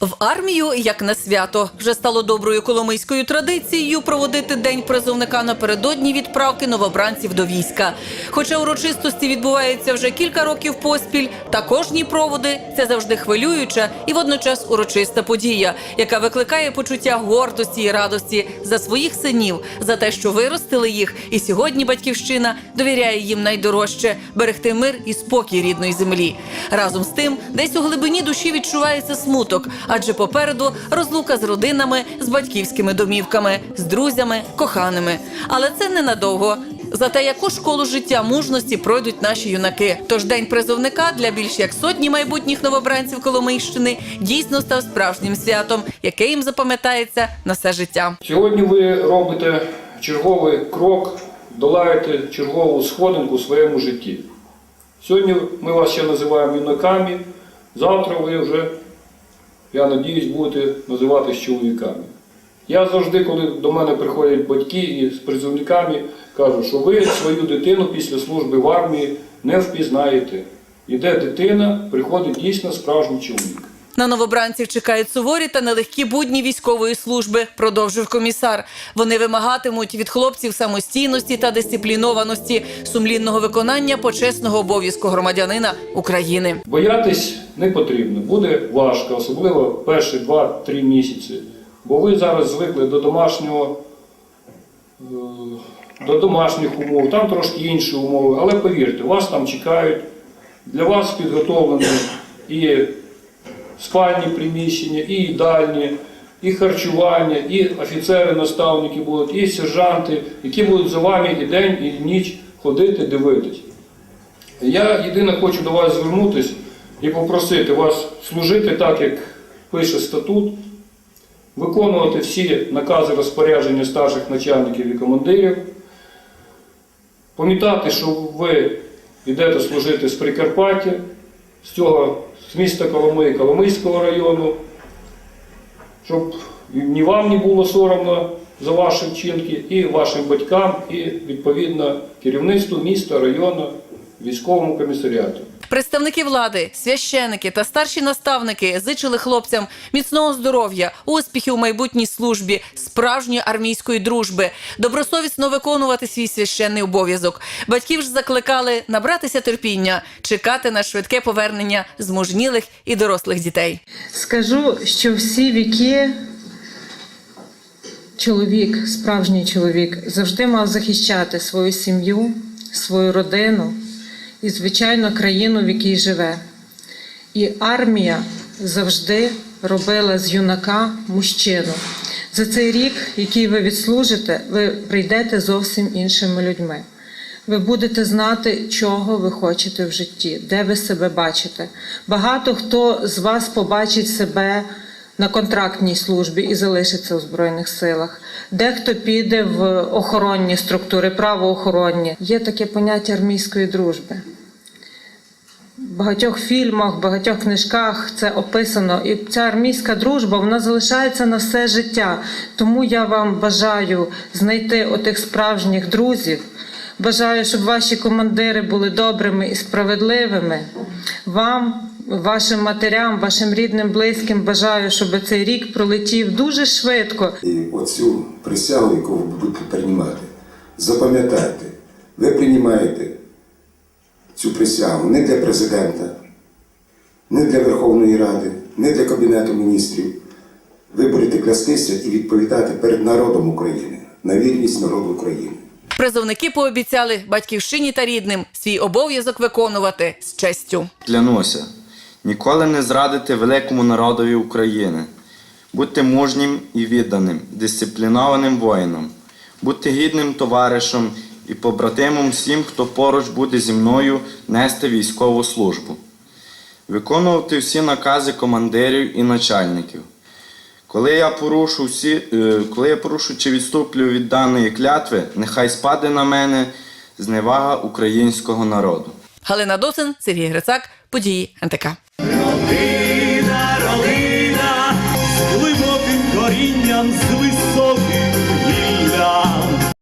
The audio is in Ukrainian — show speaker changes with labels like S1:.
S1: В армію як на свято вже стало доброю коломийською традицією проводити день призовника напередодні відправки новобранців до війська. Хоча урочистості відбуваються вже кілька років поспіль, та кожні проводи це завжди хвилююча і водночас урочиста подія, яка викликає почуття гордості і радості за своїх синів, за те, що виростили їх, і сьогодні батьківщина довіряє їм найдорожче берегти мир і спокій рідної землі. Разом з тим, десь у глибині душі відчувається смуток, адже попереду розлука з родинами, з батьківськими домівками, з друзями, коханими. Але це ненадовго. Зате яку школу життя мужності пройдуть наші юнаки. Тож день призовника для більш як сотні майбутніх новобранців Коломийщини дійсно став справжнім святом, яке їм запам'ятається на все життя.
S2: Сьогодні ви робите черговий крок, долаєте чергову сходинку в своєму житті. Сьогодні ми вас ще називаємо юнаками, завтра ви вже, я надіюсь, будете називатись чоловіками. Я завжди, коли до мене приходять батьки і з призовниками, кажу, що ви свою дитину після служби в армії не впізнаєте. Іде дитина, приходить дійсно справжній чоловік.
S1: На новобранців чекають суворі та нелегкі будні військової служби, продовжив комісар. Вони вимагатимуть від хлопців самостійності та дисциплінованості, сумлінного виконання почесного обов'язку громадянина України.
S2: Боятись не потрібно, буде важко, особливо перші 2-3 місяці. Бо ви зараз звикли до домашнього, е, до домашніх умов, там трошки інші умови, але повірте, вас там чекають, для вас підготовлені і спальні приміщення, і їдальні, і харчування, і офіцери-наставники будуть, і сержанти, які будуть за вами і день, і ніч ходити, дивитись. Я єдине хочу до вас звернутися і попросити вас служити так, як пише статут, виконувати всі накази розпорядження старших начальників і командирів, пам'ятати, що ви йдете служити з Прикарпаття, з цього з міста Коломиї, Коломийського району, щоб ні вам не було соромно за ваші вчинки, і вашим батькам, і відповідно керівництву міста, району, військовому комісаріату.
S1: Представники влади, священики та старші наставники зичили хлопцям міцного здоров'я, успіхів у майбутній службі, справжньої армійської дружби, добросовісно виконувати свій священний обов'язок. Батьків ж закликали набратися терпіння, чекати на швидке повернення змужнілих і дорослих дітей.
S3: Скажу, що всі віки чоловік, справжній чоловік, завжди мав захищати свою сім'ю, свою родину і, звичайно, країну, в якій живе. І армія завжди робила з юнака мужчину. За цей рік, який ви відслужите, ви прийдете зовсім іншими людьми. Ви будете знати, чого ви хочете в житті, де ви себе бачите. Багато хто з вас побачить себе на контрактній службі і залишиться у Збройних силах. Дехто піде в охоронні структури, правоохоронні. Є таке поняття армійської дружби. Багатьох фільмах, в багатьох книжках це описано. І ця армійська дружба вона залишається на все життя. Тому я вам бажаю знайти отих справжніх друзів. Бажаю, щоб ваші командири були добрими і справедливими. Вам, вашим матерям, вашим рідним, близьким бажаю, щоб цей рік пролетів дуже швидко.
S4: І оцю присягу, яку ви будете приймати, запам'ятайте, ви приймаєте цю присягу не для президента, не для Верховної Ради, не для Кабінету міністрів. Ви будете клястися і відповідати перед народом України на вірність народу України.
S1: Призовники пообіцяли батьківщині та рідним свій обов'язок виконувати з честю.
S5: Клянуся, ніколи не зрадити великому народові України, бути мужнім і відданим, дисциплінованим воїном, бути гідним товаришем і побратимом всім, хто поруч буде зі мною нести військову службу, виконувати всі накази командирів і начальників. Коли я порушу всі, е, коли я порушу чи відступлю від даної клятви, нехай спаде на мене зневага українського народу.
S1: Галина Досин, Сергій Грицак, події НТК.
S6: Родина, родина, з глибоким корінням, з